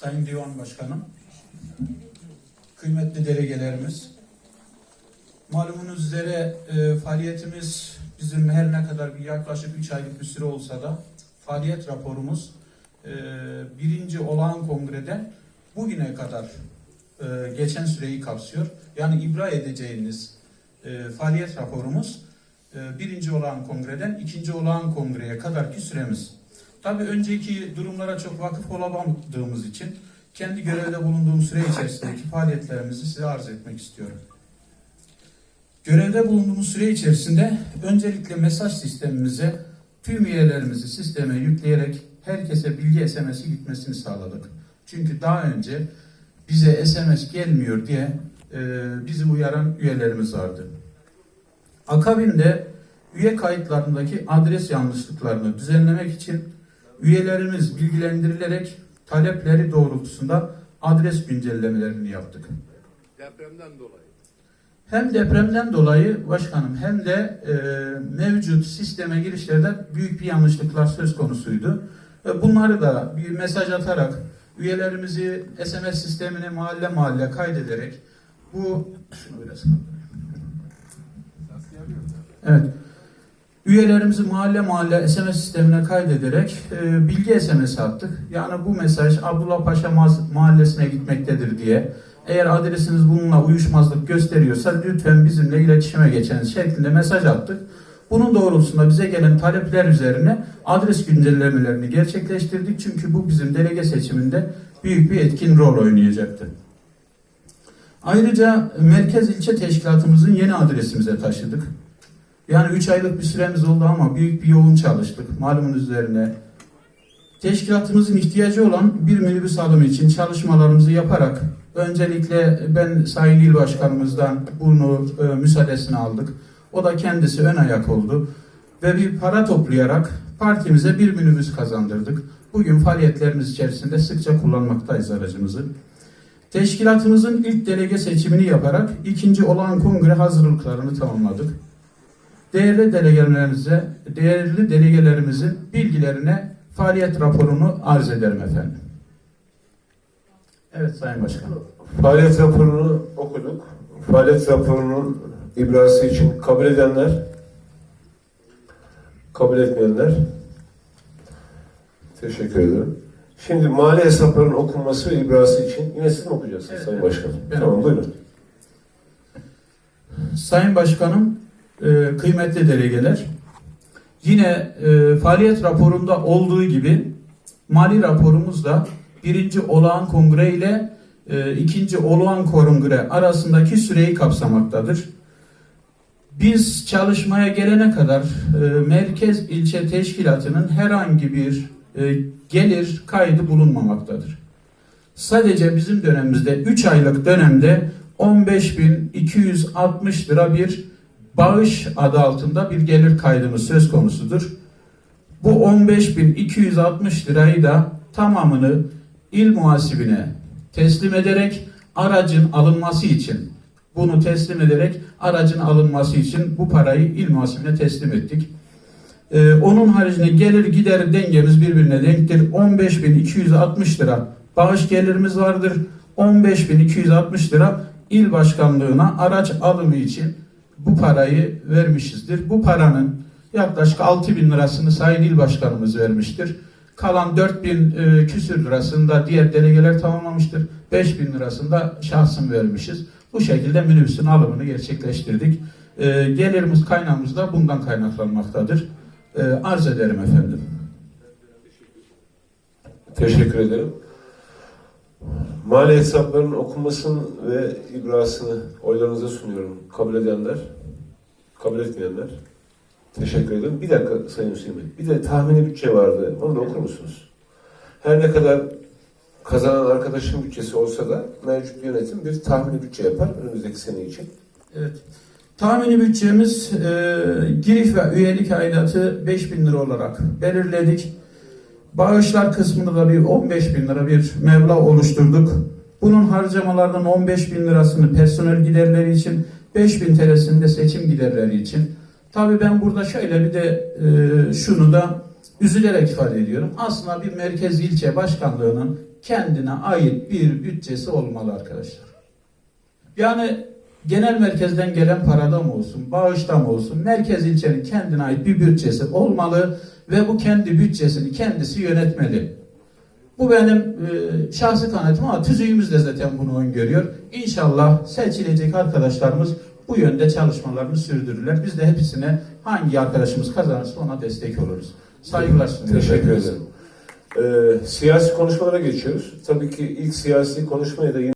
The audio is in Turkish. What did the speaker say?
Sayın Divan Başkanım, kıymetli delegelerimiz, malumunuz üzere e, faaliyetimiz bizim her ne kadar bir yaklaşık 3 aylık bir süre olsa da faaliyet raporumuz e, birinci olağan kongreden bugüne kadar e, geçen süreyi kapsıyor. Yani ibra edeceğiniz e, faaliyet raporumuz e, birinci olağan kongreden ikinci olağan kongreye kadarki süremiz. Tabii önceki durumlara çok vakıf olamadığımız için kendi görevde bulunduğum süre içerisindeki faaliyetlerimizi size arz etmek istiyorum. Görevde bulunduğumuz süre içerisinde öncelikle mesaj sistemimize tüm üyelerimizi sisteme yükleyerek herkese bilgi SMS'i gitmesini sağladık. Çünkü daha önce bize SMS gelmiyor diye e, bizi uyaran üyelerimiz vardı. Akabinde üye kayıtlarındaki adres yanlışlıklarını düzenlemek için üyelerimiz bilgilendirilerek talepleri doğrultusunda adres güncellemelerini yaptık. Depremden dolayı. Hem depremden dolayı başkanım hem de e, mevcut sisteme girişlerde büyük bir yanlışlıklar söz konusuydu. E, bunları da bir mesaj atarak üyelerimizi SMS sistemine mahalle mahalle kaydederek bu şunu biraz kaldırayım. Evet. Üyelerimizi mahalle mahalle SMS sistemine kaydederek e, bilgi SMS attık. Yani bu mesaj Abdullah Paşa Ma- mahallesine gitmektedir diye. Eğer adresiniz bununla uyuşmazlık gösteriyorsa lütfen bizimle iletişime geçiniz şeklinde mesaj attık. Bunun doğrultusunda bize gelen talepler üzerine adres güncellemelerini gerçekleştirdik. Çünkü bu bizim delege seçiminde büyük bir etkin rol oynayacaktı. Ayrıca merkez ilçe teşkilatımızın yeni adresimize taşıdık. Yani 3 aylık bir süremiz oldu ama büyük bir yoğun çalıştık malumun üzerine. Teşkilatımızın ihtiyacı olan bir minibüs alımı için çalışmalarımızı yaparak öncelikle ben Sayın İl Başkanımızdan bunu e, müsaadesini aldık. O da kendisi ön ayak oldu ve bir para toplayarak partimize bir minibüs kazandırdık. Bugün faaliyetlerimiz içerisinde sıkça kullanmaktayız aracımızı. Teşkilatımızın ilk delege seçimini yaparak ikinci olağan kongre hazırlıklarını tamamladık. Değerli delegelerimize, değerli delegelerimizin bilgilerine faaliyet raporunu arz ederim efendim. Evet Sayın Başkanım. Faaliyet raporunu okuduk. Faaliyet raporunun ibrası için kabul edenler, kabul etmeyenler. Teşekkür ederim. Şimdi mali hesapların okunması ve ibrası için yine siz mi okuyacaksınız Evet, Sayın evet. Başkanım? Ben tamam buyurun. Sayın Başkanım, e, kıymetli delegeler, yine e, faaliyet raporunda olduğu gibi mali raporumuz da birinci olağan kongre ile e, ikinci olağan kongre arasındaki süreyi kapsamaktadır. Biz çalışmaya gelene kadar e, merkez ilçe teşkilatının herhangi bir e, gelir kaydı bulunmamaktadır. Sadece bizim dönemimizde 3 aylık dönemde 15.260 lira bir bağış adı altında bir gelir kaydımız söz konusudur. Bu 15.260 lirayı da tamamını il muhasibine teslim ederek aracın alınması için bunu teslim ederek aracın alınması için bu parayı il muhasibine teslim ettik. Ee, onun haricinde gelir gider dengemiz birbirine denktir. 15.260 lira bağış gelirimiz vardır. 15.260 lira il başkanlığına araç alımı için bu parayı vermişizdir. Bu paranın yaklaşık 6 bin lirasını Sayın İl Başkanımız vermiştir. Kalan 4 bin e, küsür lirasını da diğer delegeler tamamlamıştır. 5 bin lirasını da şahsım vermişiz. Bu şekilde minibüsün alımını gerçekleştirdik. E, gelirimiz kaynağımız da bundan kaynaklanmaktadır. E, arz ederim efendim. Teşekkür ederim. Mali hesapların okunmasını ve ibrasını oylarınıza sunuyorum. Kabul edenler, kabul etmeyenler. Teşekkür ederim. Bir dakika Sayın Hüseyin Bey. Bir de tahmini bütçe vardı. Onu da okur musunuz? Her ne kadar kazanan arkadaşın bütçesi olsa da mevcut yönetim bir tahmini bütçe yapar önümüzdeki sene için. Evet. Tahmini bütçemiz e, giriş ve üyelik aidatı 5 bin lira olarak belirledik. Bağışlar kısmında da bir 15 bin lira bir meblağ oluşturduk. Bunun harcamalardan 15 bin lirasını personel giderleri için, 5 bin TL'sini de seçim giderleri için. Tabii ben burada şöyle bir de e, şunu da üzülerek ifade ediyorum. Aslında bir merkez ilçe başkanlığının kendine ait bir bütçesi olmalı arkadaşlar. Yani genel merkezden gelen parada mı olsun, bağışta mı olsun, merkez ilçenin kendine ait bir bütçesi olmalı ve bu kendi bütçesini kendisi yönetmeli. Bu benim e, şahsi kanaatim ama tüzüğümüz de zaten bunu öngörüyor. İnşallah seçilecek arkadaşlarımız bu yönde çalışmalarını sürdürürler. Biz de hepsine hangi arkadaşımız kazanırsa ona destek oluruz. Saygılar sunuyorum. Teşekkür ederim. Ee, siyasi konuşmalara geçiyoruz. Tabii ki ilk siyasi konuşmayı da